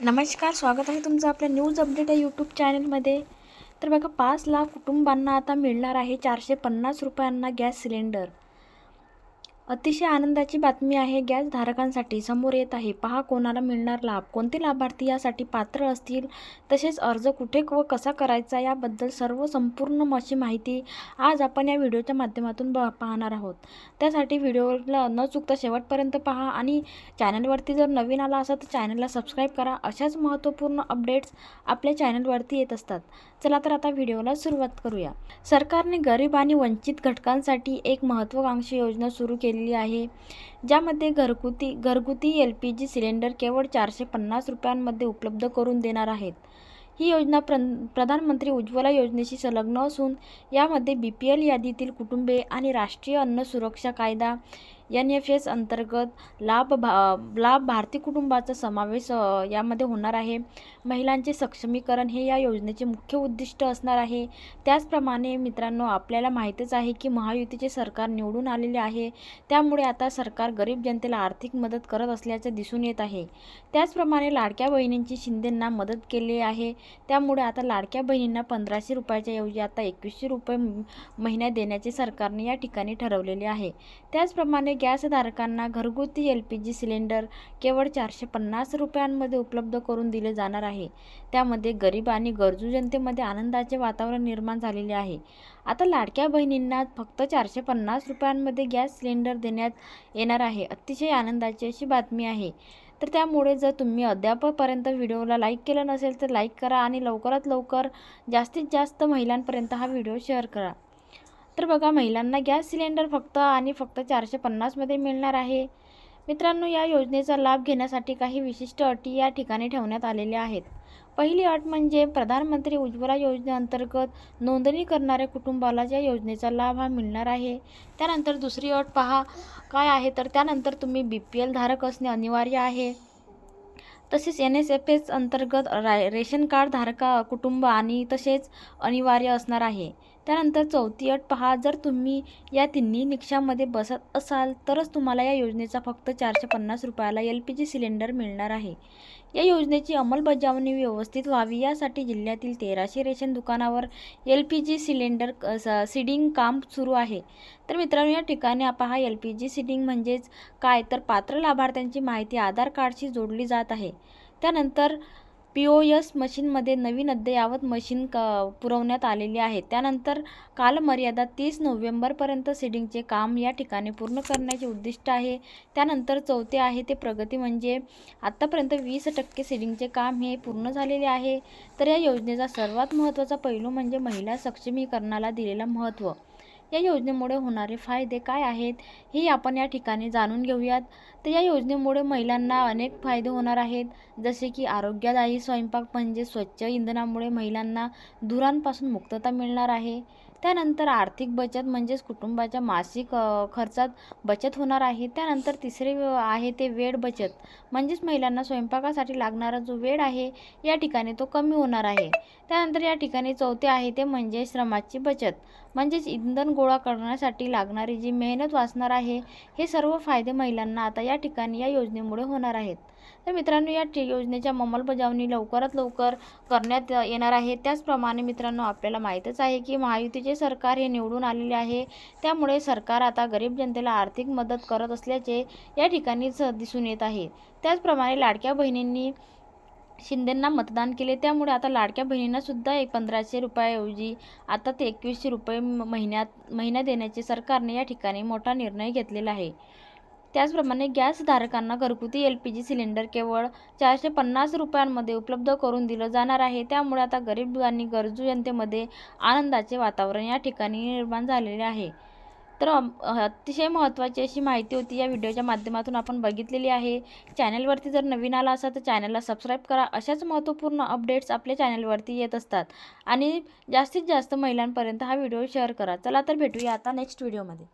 नमस्कार स्वागत आहे तुमचं आपल्या न्यूज अपडेट या यूट्यूब चॅनलमध्ये तर बघा पाच लाख कुटुंबांना आता मिळणार आहे चारशे पन्नास रुपयांना गॅस सिलेंडर. अतिशय आनंदाची बातमी आहे. गॅस धारकांसाठी समोर येत आहे. पहा कोणाला मिळणार लाभ? कोणते लाभार्थी यासाठी पात्र असतील? तसेच अर्ज कुठे व कसा करायचा? याबद्दल सर्व संपूर्ण अशी माहिती आज आपण या व्हिडिओच्या माध्यमातून ब पाहणार आहोत. त्यासाठी व्हिडिओला न चुकता शेवटपर्यंत पहा आणि चॅनलवरती जर नवीन आला असा तर चॅनलला सबस्क्राईब करा. अशाच महत्त्वपूर्ण अपडेट्स आपल्या चॅनलवरती येत असतात. चला तर आता व्हिडिओला सुरुवात करूया. सरकारने गरीब आणि वंचित घटकांसाठी एक महत्त्वाकांक्षी योजना सुरू केली दिलेली आहे. ज्यामध्ये घरगुती घरगुती एल पी जी सिलेंडर केवळ चारशे पन्नास रुपयांमध्ये उपलब्ध करून देणार आहेत. ही योजना प्र प्रधानमंत्री उज्ज्वला योजनेशी संलग्न असून यामध्ये बी पी एल यादीतील कुटुंबे आणि राष्ट्रीय अन्न सुरक्षा कायदा एन एफ एस अंतर्गत लाभ भा लाभ भारती कुटुंबाचा समावेश यामध्ये होणार आहे. महिलांचे सक्षमीकरण हे या योजनेचे मुख्य उद्दिष्ट असणार आहे. त्याचप्रमाणे मित्रांनो आपल्याला माहीतच आहे की महायुतीचे सरकार निवडून आलेले आहे. त्यामुळे आता सरकार गरीब जनतेला आर्थिक मदत करत असल्याचे दिसून येत आहे. त्याचप्रमाणे लाडक्या बहिणींची शिंदेंना मदत केली आहे. त्यामुळे आता लाडक्या बहिणींना पंधराशे रुपयाच्या ऐवजी आता एकवीसशे रुपये महिन्या देण्याचे सरकारने या ठिकाणी ठरवलेले आहे. त्याचप्रमाणे गॅसधारकांना घरगुती एल पी जी सिलेंडर केवळ चारशे पन्नास रुपयांमध्ये उपलब्ध करून दिले जाणार आहे. त्यामध्ये गरीब आणि गरजू जनतेमध्ये आनंदाचे वातावरण निर्माण झालेले आहे. आता लाडक्या बहिणींना फक्त चारशे पन्नास रुपयांमध्ये गॅस सिलेंडर देण्यात येणार आहे अतिशय आनंदाची अशी बातमी आहे. तर त्यामुळे जर तुम्ही अद्यापपर्यंत व्हिडिओला लाईक केलं नसेल तर लाईक करा आणि लवकरात लवकर जास्तीत जास्त महिलांपर्यंत हा व्हिडिओ शेअर करा. तर बघा महिलांना गॅस सिलेंडर फक्त आणि फक्त चारशे पन्नासमध्ये मिळणार आहे. मित्रांनो या योजनेचा लाभ घेण्यासाठी काही विशिष्ट अटी या ठिकाणी ठेवण्यात आलेल्या आहेत. पहिली अट म्हणजे प्रधानमंत्री उज्ज्वला योजनेअंतर्गत नोंदणी करणाऱ्या कुटुंबाला या योजनेचा लाभ हा मिळणार आहे. त्यानंतर दुसरी अट पहा काय आहे? तर त्यानंतर तुम्ही बी पी एल धारक असणे अनिवार्य आहे. तसेच एन एस एफ एस अंतर्गत रा रेशन कार्ड धारका कुटुंब आणि तसेच अनिवार्य असणार आहे. त्यानंतर चौथी अट पहा जर तुम्ही या तिन्ही निकषामध्ये बसत असाल तरच तुम्हाला या योजनेचा फक्त चारशे पन्नास रुपयाला एल पी जी सिलेंडर मिळणार आहे. या योजनेची अंमलबजावणी व्यवस्थित व्हावी यासाठी जिल्ह्यातील तेराशे रेशन दुकानावर L P G cylinder seeding काम सुरू आहे. तर मित्रांनो या ठिकाणी पहा एल पी जी सीडिंग म्हणजेच काय? तर पात्र लाभार्थ्यांची माहिती आधार कार्डशी जोडली जात आहे. त्यानंतर पी ओ एस मशीनमध्ये नवीन अद्ययावत मशीन क पुरवण्यात आलेली आहे. त्यानंतर कालमर्यादा तीस नोव्हेंबरपर्यंत सीडिंगचे काम या ठिकाणी पूर्ण करण्याचे उद्दिष्ट आहे. त्यानंतर चौथे आहे ते प्रगती म्हणजे आत्तापर्यंत वीस टक्के सीडिंगचे काम हे पूर्ण झालेले आहे. तर या योजनेचा सर्वात महत्त्वाचा पैलू म्हणजे महिला सक्षमीकरणाला दिलेलं महत्त्व. या योजनेमुळे होणारे फायदे काय आहेत हे आपण या ठिकाणी जाणून घेऊयात. तर या योजनेमुळे महिलांना अनेक फायदे होणार आहेत. जसे की आरोग्यदायी स्वयंपाक म्हणजे स्वच्छ इंधनामुळे महिलांना धुरांपासून मुक्तता मिळणार आहे. त्यानंतर आर्थिक बचत म्हणजेच कुटुंबाच्या मासिक खर्चात बचत होणार आहे. त्यानंतर तिसरे आहे ते वेळ बचत. म्हणजेच महिलांना स्वयंपाकासाठी लागणारा जो वेळ आहे या ठिकाणी तो कमी होणार आहे. त्यानंतर या ठिकाणी चौथे आहे ते म्हणजे श्रमाची बचत. म्हणजेच इंधन गोळा करण्यासाठी लागणारी जी मेहनत वाचणार आहे हे सर्व फायदे महिलांना आता या ठिकाणी या योजनेमुळे होणार आहेत. तर मित्रांनो या योजनेच्या अंमलबजावणी लवकरात लवकर करण्यात येणार आहे. त्याचप्रमाणे मित्रांनो आपल्याला माहीतच आहे की महायुतीचे सरकार हे निवडून आलेले आहे. त्यामुळे सरकार आता गरीब जनतेला आर्थिक मदत करत असल्याचे या ठिकाणीच दिसून येत आहे. त्याचप्रमाणे लाडक्या बहिणींनी शिंदेंना मतदान केले. त्यामुळे आता लाडक्या बहिणींनासुद्धा एक पंधराशे रुपयाऐवजी आता ते एकवीसशे रुपये महिन्यात महिना देण्याचे सरकारने या ठिकाणी मोठा निर्णय घेतलेला आहे. त्याचप्रमाणे गॅसधारकांना घरगुती एल पी जी सिलेंडर केवळ चारशे पन्नास रुपयांमध्ये उपलब्ध करून दिलं जाणार आहे. त्यामुळे आता गरीब आणि गरजू जनतेमध्ये आनंदाचे वातावरण या ठिकाणी निर्माण झालेले आहे. तर अतिशय महत्त्वाची अशी माहिती होती या व्हिडिओच्या माध्यमातून आपण बघितलेली आहे. चॅनलवरती जर नवीन आला असाल तर चॅनलला सबस्क्राईब करा. अशाच महत्त्वपूर्ण अपडेट्स आपल्या चॅनलवरती येत असतात. आणि जास्तीत जास्त महिलांपर्यंत हा व्हिडिओ शेअर करा. चला तर भेटूया आता नेक्स्ट व्हिडिओमध्ये.